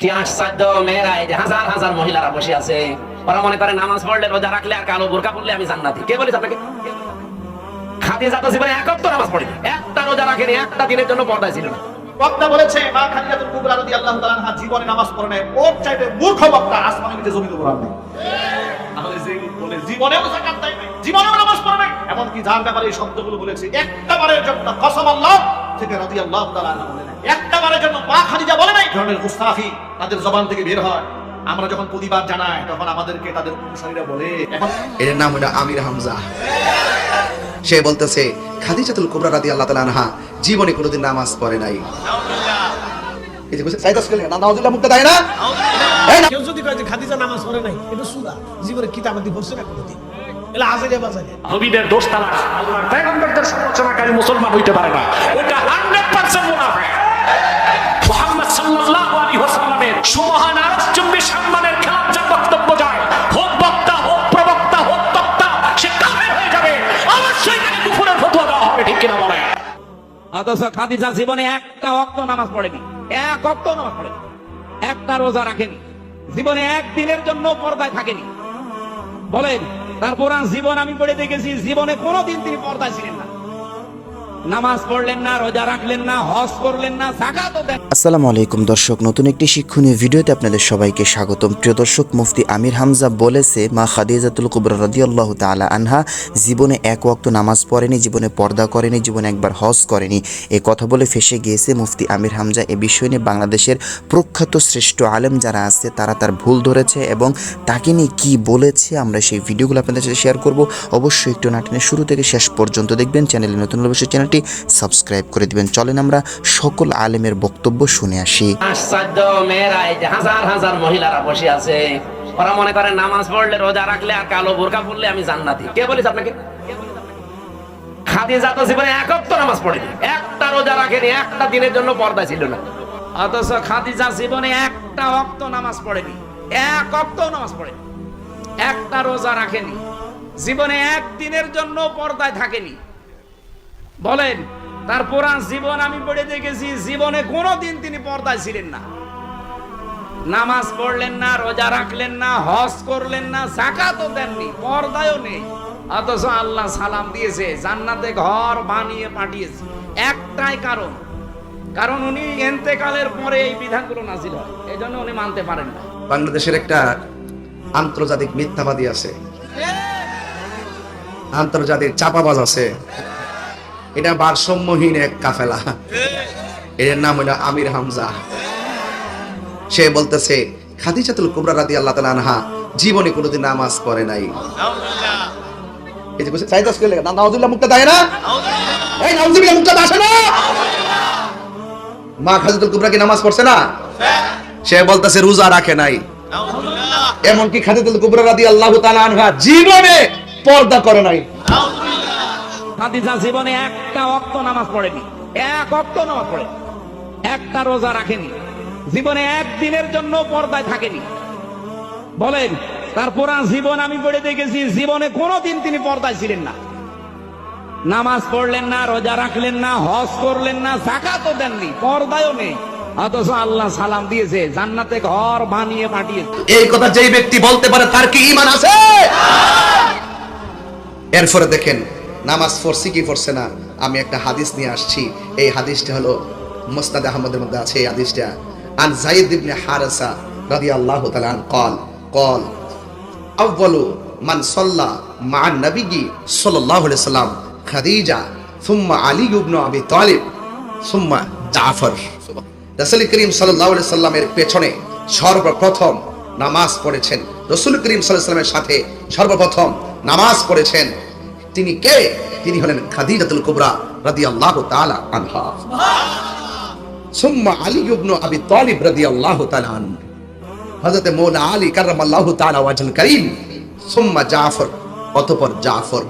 কি আশ্চর্য মেয়েরা এই যে হাজার হাজার মহিলারা বসে আছে। ওরা মনে করে নামাজ পড়লে রোজা রাখলে আর কালো বোরকা পড়লে আমি জান্নাতি। কে বলেছে আপনাকে? খাদিজা তো জীবনে এক নামাজ পড়েনি। একটা রোজা রাখেনি, একটা দিনের জন্য পর্দায় ছিল না। বক্তা বলেছে, মা খাদিজাতুল কুবরা রাদিয়াল্লাহু তাআলা জীবনে নামাজ পড়ে নাই। ওর চাইতে মূর্খ বক্তা আসমানের নিচে জমিতে উপর নেই তাহলে যে বলে জীবনেও যাকাত দেয় নাই, জীবনেও নামাজ পড়ে নাই, এমনকি যার ব্যাপারে এই শব্দগুলো বলেছে, একটা জন্য কসম আল্লাহ থেকে রাদিয়াল্লাহু তাআলা আনহা বলে নাই একটা বারের জন্য মা খাদিজা বলে নাই। ধরনের তাদের জবান থেকে বের হয়। আমরা যখন প্রতিবাদ জানাই তখন আমাদেরকে তাদের অনুসারীরা বলে এর নাম হলো আমির হামজা। সে বলতেছে খাদিজাতুল কুবরা রাদি আল্লাহ তালা আনহা জীবনে কোনোদিন নামাজ পড়ে নাই। এই যে বলছে, সাইদাস করলে না নাউজুল্লাহ মুক্তা দেয় না? কেউ যদি কয় যে খাদিজা নামাজ পড়ে নাই এটা সুদা জীবনে কিতাবাদি পড়ছে না কোনোদিন? এলা আজারে বাজারে নবীদের দোষ তারা আল্লাহর সমালোচনাকারী মুসলমান হইতে পারে না। ওটা 100% মুনাফিক মুহাম্মদ জীবনে একটা রোজা রাখেনি, জীবনে একদিনের জন্য পর্দায় থাকেনি। বলেন তারপর জীবন আমি পড়ে দেখেছি, জীবনে কোনোদিন তিনি পর্দায় ছিলেন না। নামাজ পড়লেন না রাখলেন না, হজ করলেন না আসসালামু আলাইকুম দর্শক, নতুন একটি শিক্ষণীয় ভিডিওতে আপনাদের সবাইকে স্বাগতম। মুফতি আমির হামজা বলেছে, মা আনহা জীবনে এক ওয়াক্ত নামাজ পড়েনি, জীবনে পর্দা করেনি, জীবনে একবার হজ করেনি। এই কথা বলে গিয়েছে মুফতি আমির হামজা। এ বিষয় নিয়ে বাংলাদেশের প্রখ্যাত শ্রেষ্ঠ আলেম যারা আছে, তারা তার ভুল ধরেছে এবং তাকে নিয়ে কী বলেছে আমরা সেই ভিডিওগুলো আপনাদের সাথে শেয়ার করব। অবশ্যই একটু নাটনের শুরু থেকে শেষ পর্যন্ত দেখবেন। চ্যানেলে নতুন অবশ্যই চ্যানেলটি সাবস্ক্রাইব করে দিবেন। চলেন আমরা সকল আলেমের বক্তব্য শুনে আসি। আশ্চর্য মেয়েরা যে হাজার হাজার মহিলারা বসে আছে। ওরা মনে করে নামাজ পড়লে রোজা রাখলে আর কালো বোরকা পড়লে আমি জান্নাতি। কে বলেছে আপনাকে? খাদিজা তো জীবনে এক তো নামাজ পড়েনি। একটা রোজা রাখেনি, একটা দিনের জন্য পর্দা ছিল না। অথচ খাদিজা জীবনে একটা অক্ত নামাজ পড়েনি। এক অক্ত নামাজ পড়েনি। একটা রোজা রাখেনি। জীবনে একদিনের জন্য পর্দায় থাকেনি। বলেন, তার পুরান জীবন আমি পড়ে দেখেছি, জীবনে কোনোদিন তিনি পর্দায় ছিলেন না। নামাজ পড়লেন না, রোজা রাখলেন না, হজ করলেন না, জাকাতও দেননি, পর্দায়ও নেই। অথচ আল্লাহ সালাম দিয়েছে, জান্নাতে ঘর বানিয়ে পাঠিয়েছে। একটাই কারণ কারণ উনি এন্তেকালের পরে এই বিধানগুলো নাজিল হয়। এই জন্য উনি মানতে পারেন না। বাংলাদেশের একটা আন্তর্জাতিক মিথ্যাবাদী আছে। আন্তর্জাতিক চাপাবাজ আছে। এটা ভারসাম্যহীন এক কাফেলা। এর নাম হলো আমির হামজা। সে বলতেছে, খাদিজাতুল কুবরা রাদি আল্লাহ তালা আনহা, জীবনে কোনোদিন নামাজ পড়ে নাই। এই যে সাইদাস করলে না নাউজুল্লাহ মুক্তা না? এই, নাউজুবিল্লাহ মুক্তা আসে না? মা খাদিজাতুল কুবরা কি নামাজ পড়ছে না? সে বলতেছে, রোজা রাখে নাই। এমনকি খাদিজাতুল কুবরা রাদিয়াল্লাহু তাআলা আনহা, জীবনে পর্দা করে নাই। খাদিজা জীবনে একটা অক্ত নামাজ পড়েনি। এক অক্ত নামাজ পড়ে। একটা রোজা রাখেনি। জীবনে একদিনের জন্য পর্দায় থাকেনি। বলেন, তার পুরান জীবন আমি পড়ে দেখেছি, জীবনে কোনোদিন তিনি পর্দায় ছিলেন না। নামাজ পড়লেন না, রোজা রাখলেন না, হজ করলেন না, জাকাতও দেননি, পর্দায়ও নেই। অথচ আল্লাহ সালাম দিয়েছে, জান্নাতে ঘর বানিয়ে পাঠিয়েছে। এই কথা যেই ব্যক্তি বলতে পারে, তার কি ঈমান আছে? এরপরে দেখেন নামাজ ফরসি কি পড়ছে না, আমি একটা হাদিস নিয়ে আসছি। এই হাদিসটা হলো মোস্তাদ আহমদের মধ্যে আছে এই হাদিসটা। আন জাইদ ইবনে হারসা রাদি আল্লাহ তালান কল কল আউ্বালু মান সল্লা মা নবীগি সাল্লাহ সাল্লাম, খাদিজা, সুম্মা আলী ইবনু আবি তালিব, সুম্মা জাফর। রসুল করিম সাল্লাহ সাল্লামের পেছনে সর্বপ্রথম নামাজ পড়েছেন। রসুল করিম সাল্লাহ সাল্লামের সাথে সর্বপ্রথম নামাজ পড়েছেন। তিনি কে? তিনি হলেন খাদিজাতুল কুবরা রাদিয়াল্লাহু তাআলা আনহা। সুম্মা আলী ইবনে আবি তালিব রাদিয়াল্লাহু তাআলা আনহু। হযরত মৌলা আলী কাররামাল্লাহু তাআলা ওয়াজহুল করিম। সুম্মা জাফর, অতঃপর জাফর।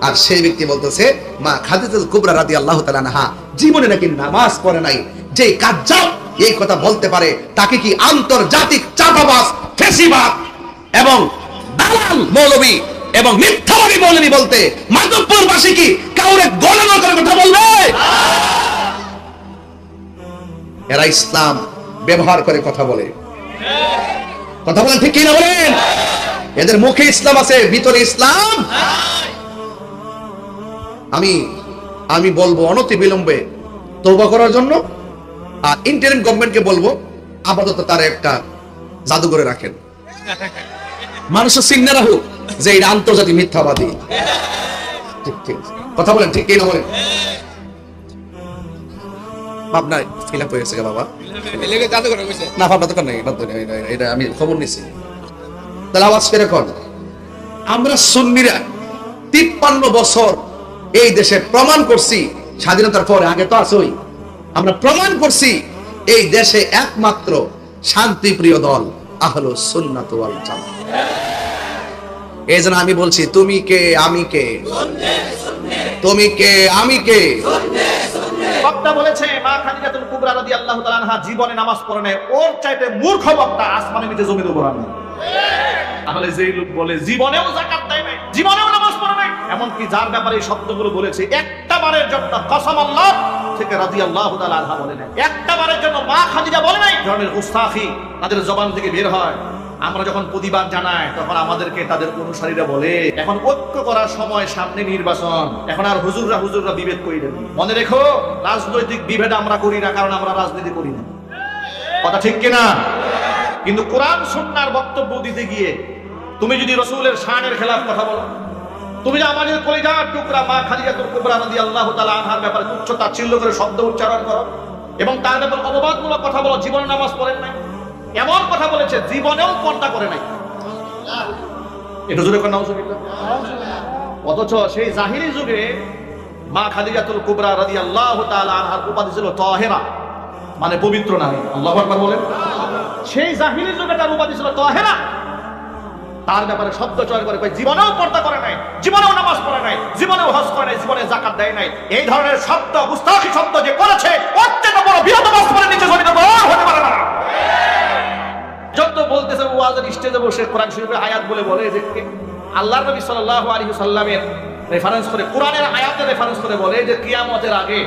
আর সেই ব্যক্তি বলতেছে, মা খাদিজাতুল কুবরা রাদিয়াল্লাহু তাআলা আনহা, জীবনে নাকি নামাজ পড়ে নাই। যে কাজ্জাব এই কথা বলতে পারে, তাকে কি আন্তর্জাতিক চাপাবাজ ফেসিবাদ এবং দালাল মৌলবী এবং মিথ্যাবাদী বলেনি বলতে মাধবপুরবাসী কি কাউরে গণনা করে কথা বলবে? এরা ইসলাম ব্যবহার করে কথা বলে। কথা বলেন ঠিক কি না বলেন? এদের মুখে ইসলাম আছে, ভিতরে ইসলাম? আমি আমি বলব অনতি বিলম্বে তৌবা করার জন্য আর ইন্টারিম গভর্নমেন্টকে বলব আপাতত তারা একটা জাদুঘরে রাখেন। মানুষের সিগনারা হোক যে এটা আন্তর্জাতিক মিথ্যাবাদী। কথা বলেন, ঠিক কি না বলেন? না আমরা বছর এই দেশে প্রমাণ করছি, স্বাধীনতার পরে আগে আমরা প্রমাণ করছি, এই দেশে একমাত্র শান্তিপ্রিয় দল আহলো সুন্নাত এই জন্য আমি বলছি, তুমি কে, আমি কে? তুমি কে, আমি কে? জীবনেও জীবনেও নামাজ পড়ে এমনকি যার ব্যাপারে বলেছে, একটা বারের জন্য আল্লাহ বলে একটা বারের জন্য মা খাদিজা বলে নাই ধরনের উস্তাখি তাদের জবান থেকে বের হয়। আমরা যখন প্রতিবাদ জানাই, তখন আমাদেরকে তাদের অনুসারীরা বলে, এখন ঐক্য করার সময় সামনে নির্বাচন। এখন আর হুজুররা হুজুররা বিভেদ করি না। মনে রেখো, রাজনৈতিক বিভেদ আমরা করি না, কারণ আমরা রাজনীতি করি না। কথা ঠিক কিনা? কিন্তু কোরআন সুন্নার বক্তব্য দিতে গিয়ে, তুমি যদি রসুলের শানের খেলাফ কথা বলো, তুমি যে আমাদের কলিজার টুকরা, মা খালিজাতুল কুবরা আল্লাহ তাআলা আনহার ব্যাপারে তুচ্ছ তাচ্ছিল্য করে শব্দ উচ্চারণ করো, এবং তার ব্যাপারে অপবাদমূলক কথা বলো, জীবনে নামাজ পড়েন নাই। এমন কথা বলেছে, জীবনেও পর্দা করে নাই। এটা অথচ সেই জাহিরি যুগে মা খাদিজাতুল কুবরা রাদিয়াল্লাহু তাআলা আনহার উপাধি ছিল তাহেরা মানে পবিত্র নারী। আল্লাহু আকবার বলেন। সেই জাহিরি যুগে তার উপাধি ছিল তাহেরা। তার ব্যাপারে শব্দ চয়ন করে জীবনেও পর্দা করে নাই, জীবনেও নামাজ পড়ে নাই, জীবনেও হজ করে নাই, জীবনে জাকাত দেয় নাই। এই ধরনের শব্দ গুস্তাখি শব্দ বসে কোরআন শরীফের আয়াত বলে বলে যে আল্লাহর নবী সাল্লাল্লাহু আলাইহি সাল্লামের রেফারেন্স করে, কোরআনের আয়াতের রেফারেন্স করে বলে যে কিয়ামতের আগে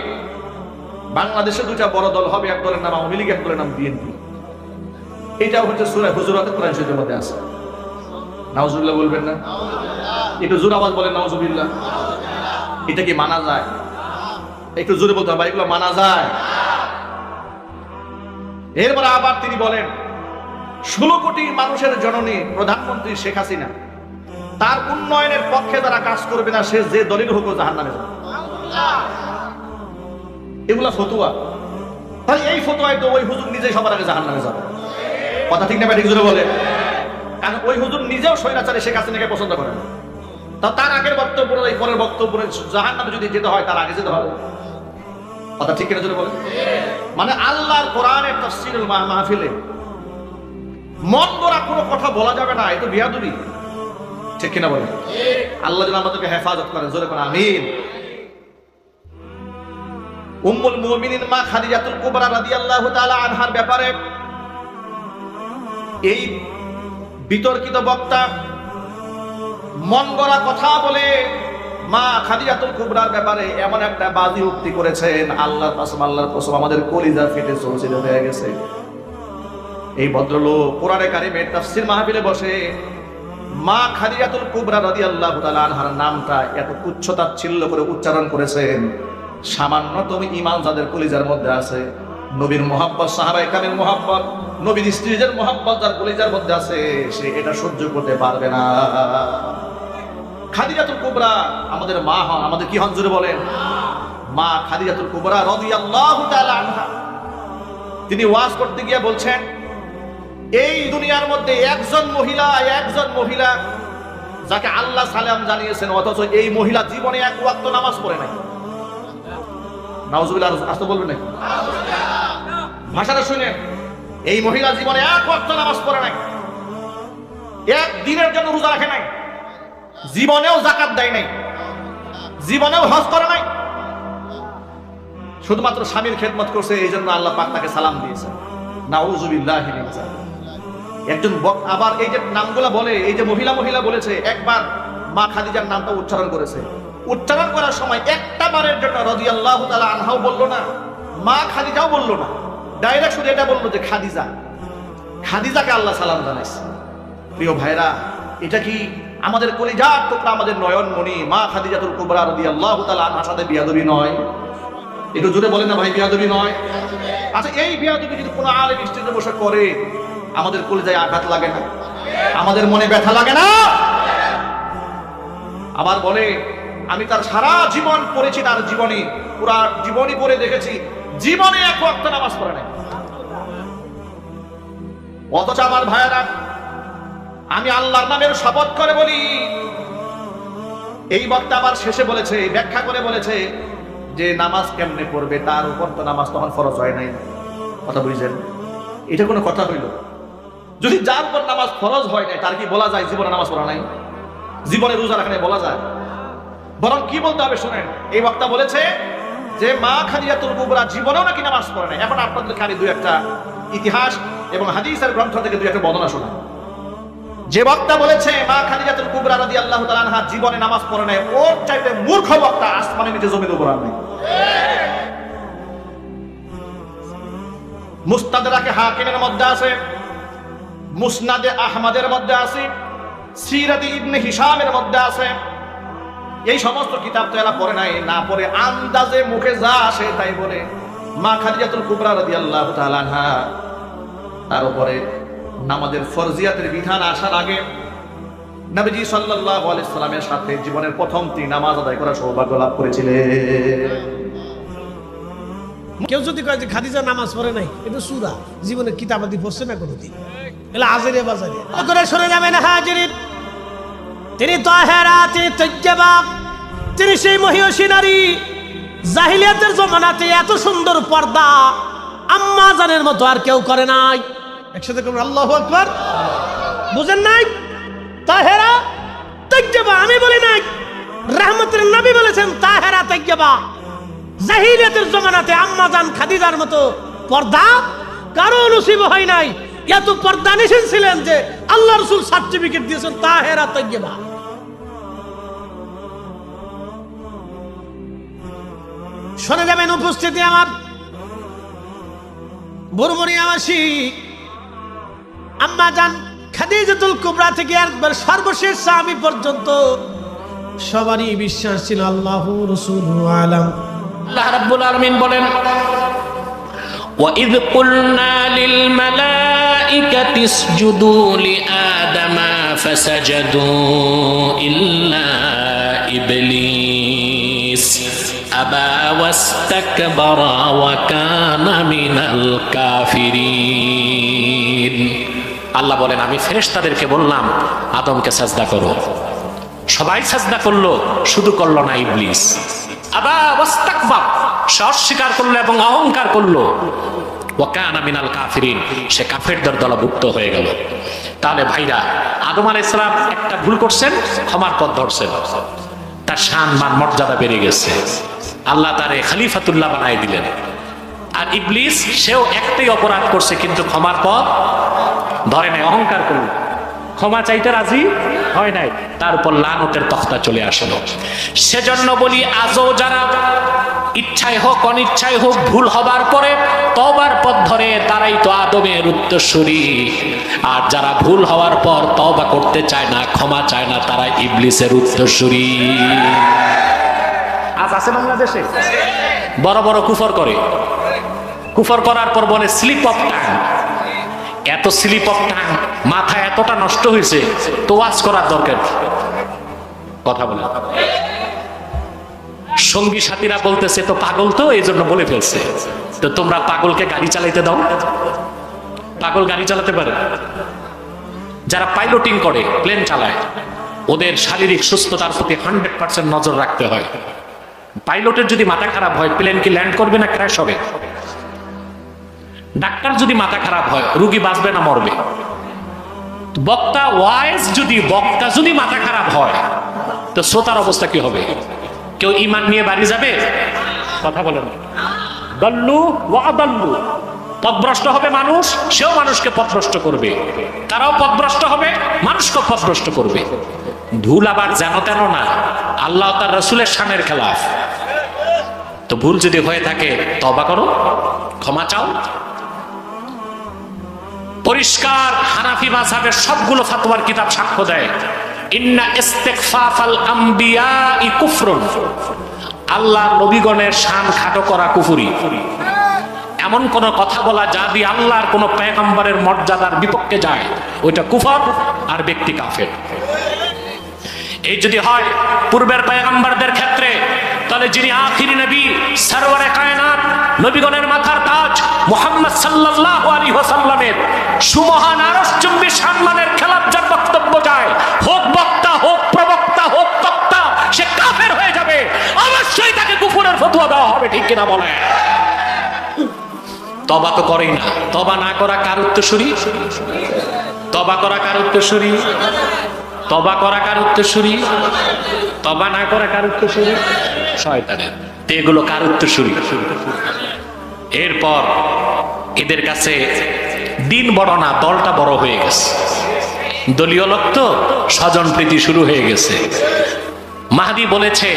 বাংলাদেশে দুটা বড় দল হবে, এক দলের নাম আওয়ামী লীগ, এক দলের নাম বিএনপি। এটাও হচ্ছে সূরা হুজুরাতের কোরআন শরীফের মধ্যে আছে। নাউজুবিল্লাহ বলবেন না? একটু জোর আওয়াজ বলেন নাউজুবিল্লাহ এটা কি মানা যায়? একটু জোরে বলতে হবে এগুলো মানা যায়। এরপরে আবার তিনি বলেন ষোলো কোটি মানুষের জননী প্রধানমন্ত্রী শেখ হাসিনা। তার উন্নয়নের পক্ষে যারা কাজ করবে না, সে যে দলিল হোক জাহান নামে এগুলা ফতুয়া। তাহলে এই ফতুয়ায় তো ওই হুজুর নিজেই সবার আগে জাহান নামে যাবে। কথা ঠিক না ব্যাটিক জুড়ে বলে। কারণ ওই হুজুর নিজেও স্বৈরাচারী শেখ হাসিনাকে পছন্দ করে তা তার আগের বক্তব্য এই পরের বক্তব্য জাহান নামে যদি যেতে হয়, তার আগে যেতে হবে। কথা ঠিক কিনা জুড়ে বলে? মানে আল্লাহর কোরআনের তফসিরুল মাহ- মাহফিলে মন গড়া কোনো কথা বলা যাবে না এই তো বিয়াদুরি ঠিক কিনা বলে আল্লাহ যেন আমাদেরকে হেফাজত করেন, জোরে করে আমিন। উম্মুল মুমিনিন মা খাদিজাতুল কুবরা রাদিয়াল্লাহু তাআলা আনহার ব্যাপারে এই বিতর্কিত বক্তা মন গড়া কথা বলে মা খাদিজাতুল কুবরার ব্যাপারে এমন একটা বাজি উক্তি করেছেন, আল্লাহর কসম আল্লাহর কসম, আমাদের কলিজা ফেটে চলছিল হয়ে গেছে। এই ভদ্রলোক কোরআনে কারিমের তাফসির মাহফিলে বসে মা খাদিজাতুল কুবরা রাদিয়াল্লাহু তাআলা আনহার নামটা এত তুচ্ছতাচ্ছিল্য করে উচ্চারণ করেছেন। সামান্যতম ঈমান যাদের কলিজার মধ্যে আছে, নবীর মোহাব্বত সাহাবায়ে কামের মোহাব্বত, নবীর স্ত্রীদের মোহাব্বত যার কলিজার মধ্যে আছে, সে এটা সহ্য করতে পারবে না। খাদিজাতুল কুবরা আমাদের মা হন, আমাদের কি হন জুড়ে বলেন? মা খাদিজাতুল কুবরা রাদিয়াল্লাহু তাআলা আনহা। তিনি ওয়াজ করতে গিয়ে বলছেন এই দুনিয়ার মধ্যে একজন মহিলা একজন মহিলা যাকে আল্লাহ সালাম জানিয়েছেন, অথচ এই মহিলা জীবনে এক ওয়াক্ত নামাজ পড়ে নাই। নাউজুবিল্লাহ আসতে বলবেন নাকি? ভাষাটা শুনেন। এই মহিলা জীবনে এক ওয়াক্ত নামাজ পড়ে নাই। এক দিনের জন্য রোজা রাখে নাই। জীবনেও জাকাত দেয় নাই। জীবনেও হজ করে নাই। শুধুমাত্র স্বামীর খেদমত করছে এই জন্য আল্লাহ পাক তাকে সালাম দিয়েছে নাউজুবিল্লাহ একজন আবার এই যে নামগুলা বলে, এই যে মহিলা মহিলা বলেছে, একবার মা খাদিজার নামটা উচ্চারণ করেছে। উচ্চারণ করার সময় একটা বারের জন্য রাদিয়াল্লাহু তাআলা আনহাও বলল না, মা খাদিজাও বলল না। ডাইরেক্ট শুধু এটা বলল যে, খাদিজা। খাদিজাকে আল্লাহ সালাম জানাইছে। প্রিয় ভাইরা, এটা কি আমাদের কলিজার টুকরা, আমাদের নয়নমণি, মা খাদিজাতুল কুবরা রাদিয়াল্লাহু তাআলা আনহার সাথে বিয়াদবি নয়? একটু জোরে বলেন না ভাই, বিয়াদবি নয়? আচ্ছা এই বিয়াদবি যদি কোনো আলেম স্টেজে বসে করে আমাদের কলিজায় আঘাত লাগে না। আমাদের মনে ব্যথা লাগে না। আবার বলে, আমি তার সারা জীবন পড়েছি, তার জীবনী, পুরা জীবনী পড়ে দেখেছি, জীবনে এক ওয়াক্ত নামাজ পড়ে নাই। অথচ আমার ভাইয়েরা, আমি আল্লাহর নামের শপথ করে বলি, এই বক্তা আবার শেষে বলেছে ব্যাখ্যা করে বলেছে যে নামাজ কেমনে পড়বে? তার উপর তো নামাজ তখন ফরজ হয় নাই। কথা বুঝলেন? এটা কোনো কথা হইল যদি যার উপর নামাজ ফরজ হয় নাই, তার কি বলা যায়? জীবনে নামাজ পড়া নাই? জীবনে রোজা রাখা বলা যায়? বরং কি বলতে হবে শুনেন, এই বক্তা বলেছে যে, মা খাদিজাতুল কুবরা জীবনেও নাকি নামাজ পড়ে নাই। এখন আপনাদের খালি দুই একটা ইতিহাস এবং হাদিসের গ্রন্থ থেকে দুই একটা বর্ণনা শোনা যে বক্তা বলেছে, মা খাদিজাতুল কুবরা রাদিয়াল্লাহু তাআলা আনহা জীবনে নামাজ পড়ে নাই, ওর চাইতে মূর্খ বক্তা আসমানের নিচে জমির উপর আর নেই মুস্তাদরাকে হাকিমের মধ্যে আছে। মুসনাদে আহমদের মধ্যে আছে, সিরাতি ইবনে হিসামের মধ্যে আছে। এই সমস্ত কিতাব তো এরা পড়ে নাই, না পড়ে, আন্দাজে মুখে যা আসে তাই বলে। মা খাদিজাতুল কুবরা রাদিয়াল্লাহু তাআলা আনহা, তার উপরে নামাজের ফরজিয়াতের বিধান আসার আগে নবীজি সাল্লাল্লাহু আলাইহি সাল্লামের সাথে জীবনের প্রথম তিন নামাজ আদায় করার সৌভাগ্য লাভ করেছিলেন। কেউ যদি কয় যে খাদিজা নামাজ পড়ে নাই, এটা সুরা। জীবনে কিতাবাদি পড়ছে না কোনোদিন? এলা আজেরে বাজারে। করে শুনে যাবেন হাজির তিনি তাহেরা, তিনি তৈজ্জাবা তিনি সেই মহিয়সী নারী। জাহিলিয়াতের জমানাতে এত সুন্দর পর্দা, আম্মা জানের মতো আর কেউ করে নাই। একসাথে করবেন আল্লাহ আকবার। বুঝেন নাই? তাহেরা তৈজ্জাবা আমি বলি নাই। রহমতের নবী বলেছেন, তাহেরা তৈজ্জাবা জাহিলিয়াতের জমানাতে আম্মা জান খাদিজার মতো পর্দা কারও নসিব হয় নাই। এত পর্দা নিষেধ ছিলেন যে আল্লাহ রসুল সার্টিফিকেট দিয়েছেন, তাহেরা তৈবা শোনা যাবেন উপস্থিতি আমার। বরমরিয়াবাসী আম্মা জান খাদিজাতুল কুবরা থেকে একবার সর্বশেষ সাহাবী পর্যন্ত সবারই বিশ্বাস ছিল আল্লাহ রসুল আলম। আল্লাহ রাব্বুল আলামিন বলেন وَإِذْ قُلْنَا لِلْمَلَائِكَةِ اسْجُدُوا لِآدَمَ فَسَجَدُوا إِلَّا إِبْلِيسَ أَبَى وَاسْتَكْبَرَ وَكَانَ مِنَ الْكَافِرِينَ আল্লাহ বলেন আমি ফেরেশতাদেরকে বললাম আদমকে সাজদা করো সবাই সাজদা করলো শুধু করলো না ইবলিস আবার ওয়াস্তাকবার সে অস্বীকার করল এবং অহংকার করল। কাফিরিন, সে তাহলে ভাইরা একটা ভুল করছেন, ক্ষমার পথ তার শান, মান, মর্যাদা গেছে। আল্লাহ তারে দিলেন। আর সেও একটাই অপরাধ করছে, কিন্তু ক্ষমার পথ ধরে অহংকার করল। ক্ষমা চাইতে রাজি? হয় নাই তার উপর লানতের তখতা চলে আসলো। সেজন্য বলি আজও যারা ইচ্ছায় হোক অনিচ্ছায় হোক ভুল হবার পরে তবার পথ ধরে তারাই তো আদমের উত্তরসূরি। আর যারা ভুল হওয়ার পর তবা করতে চায় না ক্ষমা চায় না তারা ইবলিসের উত্তরসূরি। আজ আছে বাংলাদেশে? বড় বড় কুফর করে। কুফর করার পর বলে স্লিপ অফ টাং এত স্লিপ অফ টাং মাথা এতটা নষ্ট হয়েছে, তো ওয়াজ করার দরকার কথা বলে সঙ্গী সাথীরা বলতেছে, তো পাগল তো? এই জন্য বলে ফেলছে। তো তোমরা পাগলকে গাড়ি চালাইতে দাও। পাগল গাড়ি চালাতে পারে। যারা পাইলটিং করে প্লেন চালায়, ওদের শারীরিক সুস্থতার প্রতি হান্ড্রেড পার্সেন্ট নজর রাখতে হয়। পাইলটের যদি মাথা খারাপ হয় প্লেন কি ল্যান্ড করবে না ক্র্যাশ হবে? ডাক্তার যদি মাথা খারাপ হয়, রুগী বাঁচবে না, মরবে। বক্তা ওয়াইজ যদি, বক্তা যদি মাথা খারাপ হয়, তো শ্রোতার অবস্থা কি হবে? কেউ ইমান নিয়ে বাড়ি যাবে? কথা বলে না। দল্লু ওয়াদাল্লু পথভ্রষ্ট হবে মানুষ, সেও মানুষকে পথভ্রষ্ট করবে। তারাও পথভ্রষ্ট হবে মানুষকে পথভ্রষ্ট করবে। ভুল আবার যেন তেন না, আল্লাহ তার রসুলের সানের খেলাফ। তো ভুল যদি হয়ে থাকে তবা করো, ক্ষমা চাও। পরিষ্কার হানাফি মাযহাবের সবগুলো ফাতোয়ার কিতাব সাক্ষ্য দেয়। ইন্না ইস্তিগফাফাল আম্বিয়া ই কুফরুন। আল্লাহ নবীগণের শান খাটো করা কুফুরি। এমন কোন কথা বলা যা দিয়ে আল্লাহর কোন পেগম্বরের মর্যাদার বিপক্ষে যায়, ওইটা কুফর আর ব্যক্তি কাফের। এই যদি হয় পূর্বের পয়গম্বরদের ক্ষেত্রে, তাহলে যিনি আখিরি নবী, সরওয়ারে নবীগণের মাথার তাজ মুহাম্মদ সাল্লাল্লাহু আলাইহি ওয়াসাল্লামের সুমহান আরশচুম্বী সম্মানের খেলাফ যার বক্তব্য যায়, হোক বক্তা, হোক প্রবক্তা, হোক তক্তা সে কাফের হয়ে যাবে। অবশ্যই তাকে কুফরের ফতোয়া দেওয়া হবে, ঠিক কিনা বলে তবা তো করেই না। তবা না করা কার উত্তরসূরি? তবা করা কার উত্তরসূরি? তবা করা কার উত্তরসূরি? তবা না করা কার উত্তরসূরি? শয়তানের। এগুলো কার উত্তরসূরি? এরপর এদের কাছে দিন বড় না, দলটা বড় হয়ে গেছে। দলীয় লোক তো স্বজন প্রীতি শুরু হয়ে গেছে। মাহাদি বলেছে,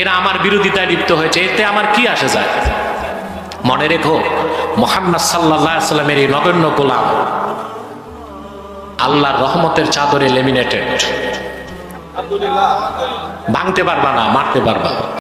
এরা আমার বিরোধিতায় লিপ্ত হয়েছে, এতে আমার কি আসে যায়? মনে রেখো, মোহাম্মদ সাল্লাহ সাল্লামের এই নগণ্য গোলাম আল্লাহর রহমতের চাদরে লেমিনেটেড ভাঙতে পারবা না, মারতে পারবা